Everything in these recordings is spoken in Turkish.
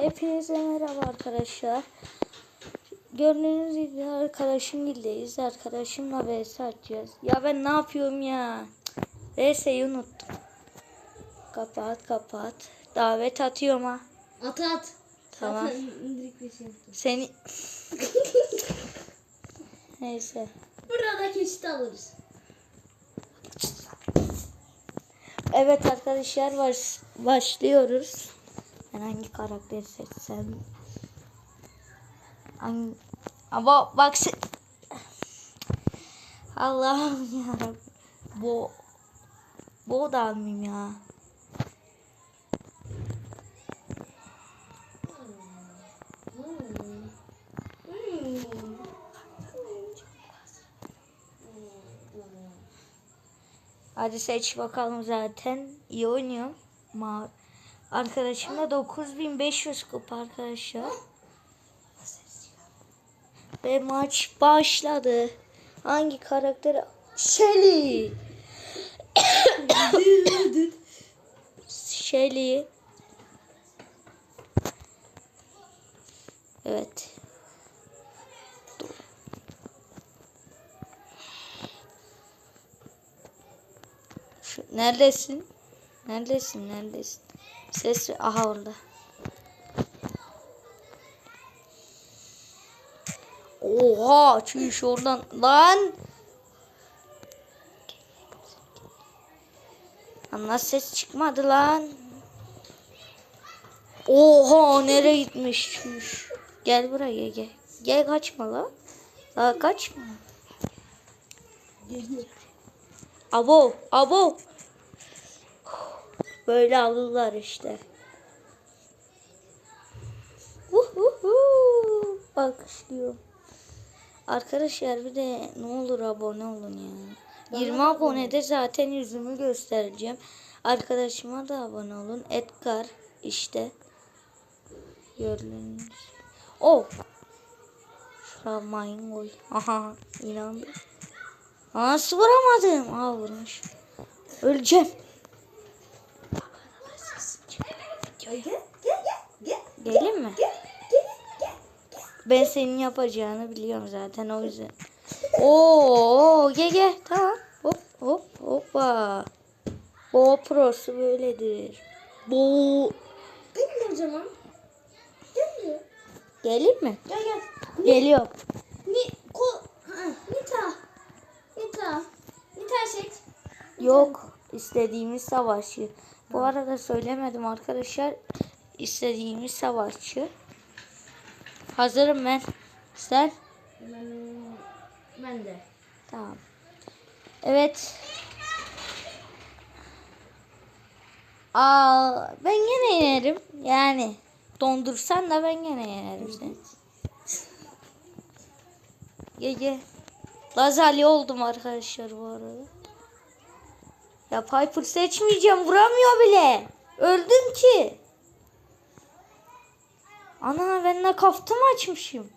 Hepinize merhaba arkadaşlar. Gördüğünüz gibi arkadaşım gildeyiz. Arkadaşımla vs atacağız. Ya ben ne yapıyorum ya? VS'yi unuttum. Kapat kapat. Davet atıyorum ha. At at. Tamam. Şey. Seni... Neyse. Burada kesit alırız. Evet arkadaşlar baş, başlıyoruz. Ben hangi karakteri seçsem? Hangi... Ama bak. Allah'ım ya. Bu bu da almayayım ya. Hadi seç bakalım zaten. iyi oynuyor. Ma Arkadaşımda 9500 kupa arkadaşlar. Ve maç başladı. Hangi karakteri? Shelly. Shelly. Evet. Neredesin? Neredesin? Neredesin? Ses aha orada. Oha çüş oradan lan. Lan ses çıkmadı lan. Oha nereye gitmiş çüş. Gel buraya gel. Gel kaçma lan. Daha kaçma. Abo, abo. Böyle alırlar işte. Uhuhu. Bakışlıyor. Arkadaşlar bir de ne olur abone olun ya. 20 abonede zaten yüzümü göstereceğim. Arkadaşıma da abone olun. Edgar işte. Gördüğünüz. Oh. Şuraya mayın koy. Aha inandım. Nasıl vuramadım? Aa vurmuş. Öleceğim. Gel gel gel gel. Gelin mi? Ben senin yapacağını biliyorum zaten o yüzden. Oo, gel gel tamam. Hop hop hoppa. Bo prosu böyledir. Bo. O zaman. Gel. Gelin mi? Gel gel. Geliyor. Ni ko ha, Nita. Nita. Nita seç. Yok. istediğimiz savaşçı. Bu arada söylemedim arkadaşlar. İstediğimiz savaşçı. Hazırım ben. Sen? Ben, ben de. Tamam. Evet. Aa, ben gene yenerim. Yani dondursan da ben gene yenerim seni. Ye ye. Lazali oldum arkadaşlar bu arada. Ya Piper seçmeyeceğim. Vuramıyor bile. Öldüm ki. Ana ben nakafta mı açmışım?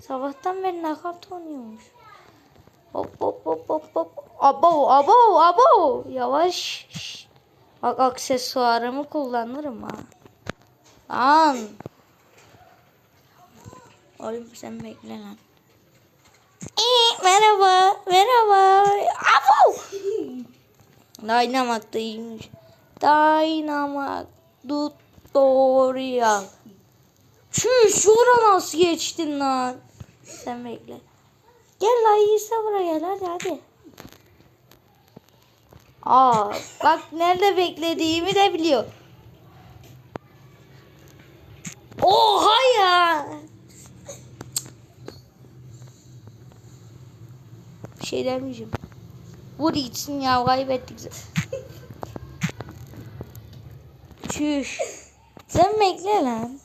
Sabahtan beri nakafta oynuyormuş. Hop hop hop hop hop. Abo abo abo. Yavaş. Şş. Bak aksesuarımı kullanırım ha. Lan. Oğlum sen bekle lan. Ee, merhaba. Merhaba. Abo. İyiymiş. Dynamax tutorial. Çüş şura nasıl geçtin lan? Sen bekle. Gel lan İsa buraya gel hadi hadi. Aa bak nerede beklediğimi de biliyor. Oha ya. Bir şey demeyeceğim. Vur gitsin ya kaybettik. Çüş. Sen bekle lan.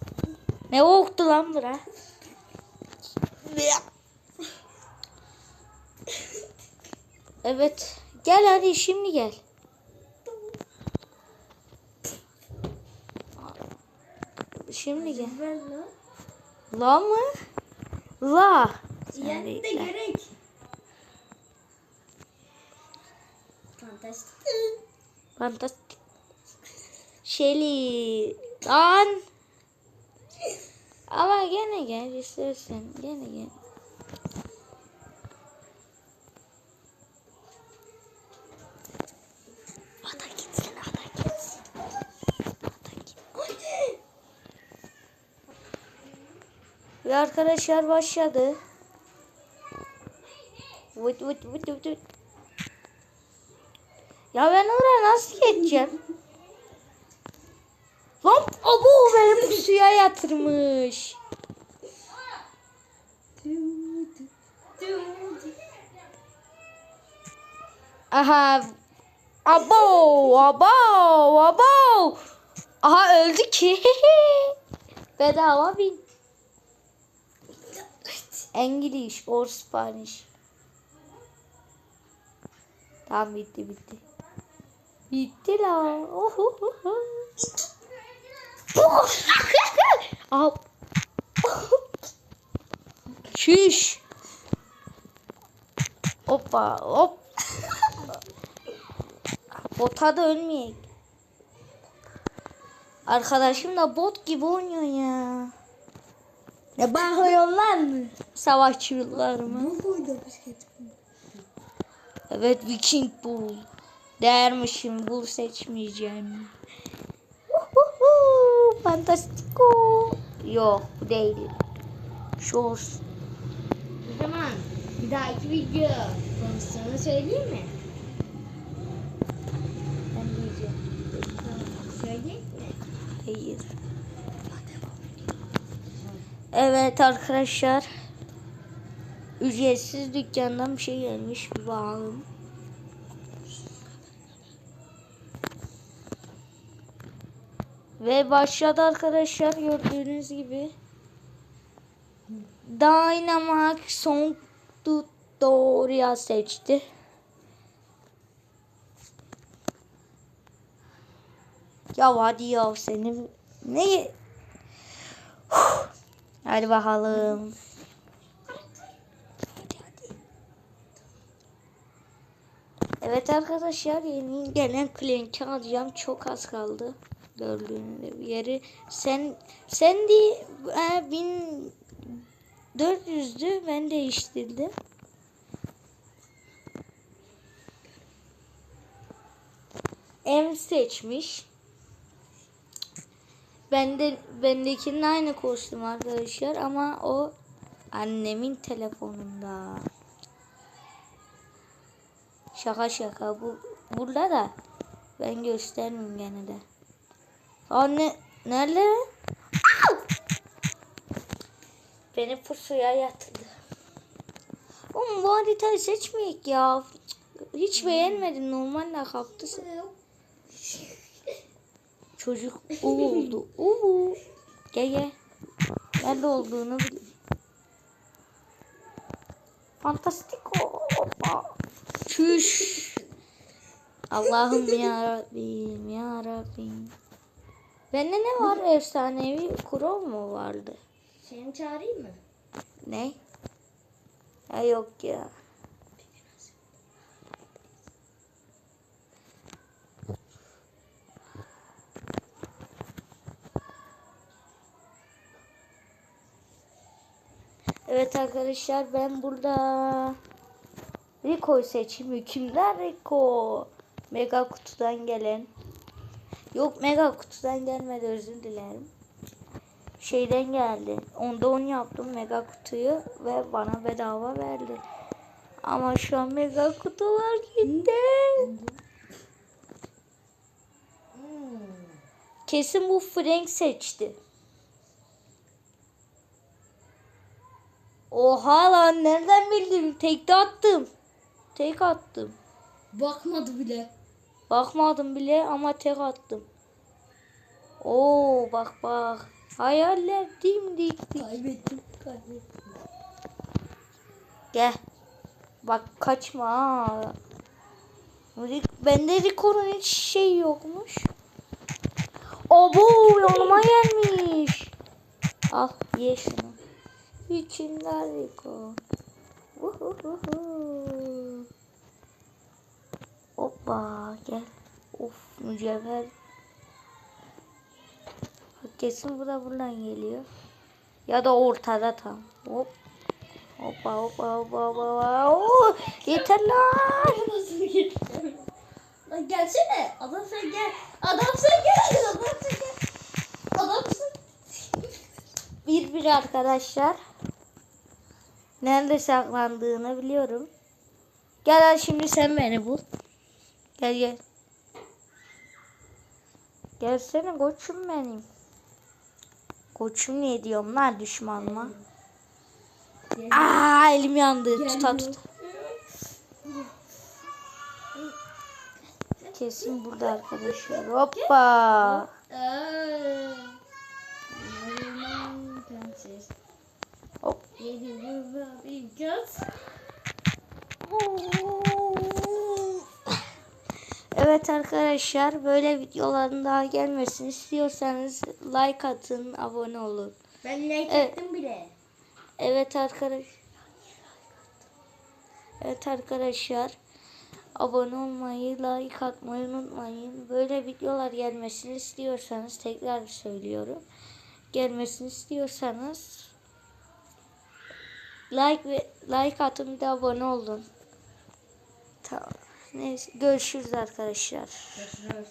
Ne oldu lan bura? Evet. Gel hadi şimdi gel. Şimdi gel. La mı? La. Yani de gerek. Fantastik. Fantastik. Shelly. Lan. Ama gene gel istersen. Gene gel. Ve arkadaşlar başladı. Vıt vıt vıt vıt vıt. Ya ben oraya nasıl geçeceğim? Lan abo benim suya yatırmış. Aha. Abo, abo, abo. Aha öldü ki. Bedava bin. English or Spanish. Tamam bitti bitti. Bitti la. Ohohoho. Al. Şiş. Hoppa hop. Bota da ölmeyek. Arkadaşım da bot gibi oynuyor ya. Ne bakıyorlar mı? Savaşçılar mı? Bu buydu bisiklet. Evet Viking Bull. Dermişim Bull seçmeyeceğim. Uhuhu, Fantastico. Yok bu değil. Shorts. O zaman bir dahaki video konusunu söyleyeyim mi? Ben diyeceğim. Söyleyeyim mi? Hayır. Evet arkadaşlar. Ücretsiz dükkandan bir şey gelmiş. Bir bakalım. Ve başladı arkadaşlar gördüğünüz gibi. Dynamax Song Tutorial seçti. Ya hadi ya senin ne? Huh. Hadi bakalım. Evet arkadaşlar yeni gelen Clank'i alacağım. Çok az kaldı. Gördüğünüz yeri. Sen sen de e, 1400'dü. Ben değiştirdim. M seçmiş. Bende bendekinin aynı kostüm arkadaşlar ama o annemin telefonunda. Şaka şaka bu burada da ben göstermeyeyim gene de. Anne nerede? Au! Beni pusuya yatırdı. Oğlum bu haritayı seçmeyek ya. Hiç beğenmedim. Normalde kaptı. Çocuk u oldu. U. Gel gel. Nerede olduğunu bil. Fantastiko. Hoppa. Çüş. Allah'ım ya Rabbim ya Rabbim. Bende ne var? Efsanevi kuro mu vardı? Seni çağırayım mı? Ne? Ya yok ya. Evet arkadaşlar ben burada Rico'yu seçeyim. Hükümdar Rico. Mega kutudan gelen. Yok mega kutudan gelmedi özür dilerim. Şeyden geldi. Onda 10 yaptım mega kutuyu ve bana bedava verdi. Ama şu an mega kutular gitti. Kesin bu Frank seçti. Oha lan nereden bildim? Tek attım. Tek attım. Bakmadı bile. Bakmadım bile ama tek attım. Oo bak bak. Hayaller dimdik. Kaybettim. Kaybettim. Gel. Bak kaçma ha. Bende Rico'nun hiç şey yokmuş. Abo yanıma gelmiş. Al ye şunu. İçinden Rico. Vuhuhuhu. Hoppa gel. Of mücevher. Kesin bu da buradan geliyor. Ya da ortada tam. Hop. Hoppa hoppa hoppa hoppa. Oo, yeter lan. Nasıl? Lan gelsene. Adam sen gel. Adam sen gel. Adam sen gel. Adamsın. Bir bir arkadaşlar. Nerede saklandığını biliyorum. Gel şimdi sen beni bul. Gel gel. Gelsene koçum benim. Koçum ne diyorum lan düşmanıma. Aa elim yandı. Tuta tuta. Kesin burada arkadaşlar. Hoppa. Hop. Evet arkadaşlar böyle videoların daha gelmesini istiyorsanız like atın, abone olun. Ben like Evet. ettim bile. Evet arkadaş. Evet arkadaşlar. Abone olmayı, like atmayı unutmayın. Böyle videolar gelmesini istiyorsanız tekrar söylüyorum. Gelmesini istiyorsanız like ve like atın bir de abone olun. Tamam. Neyse görüşürüz arkadaşlar. Görüşürüz.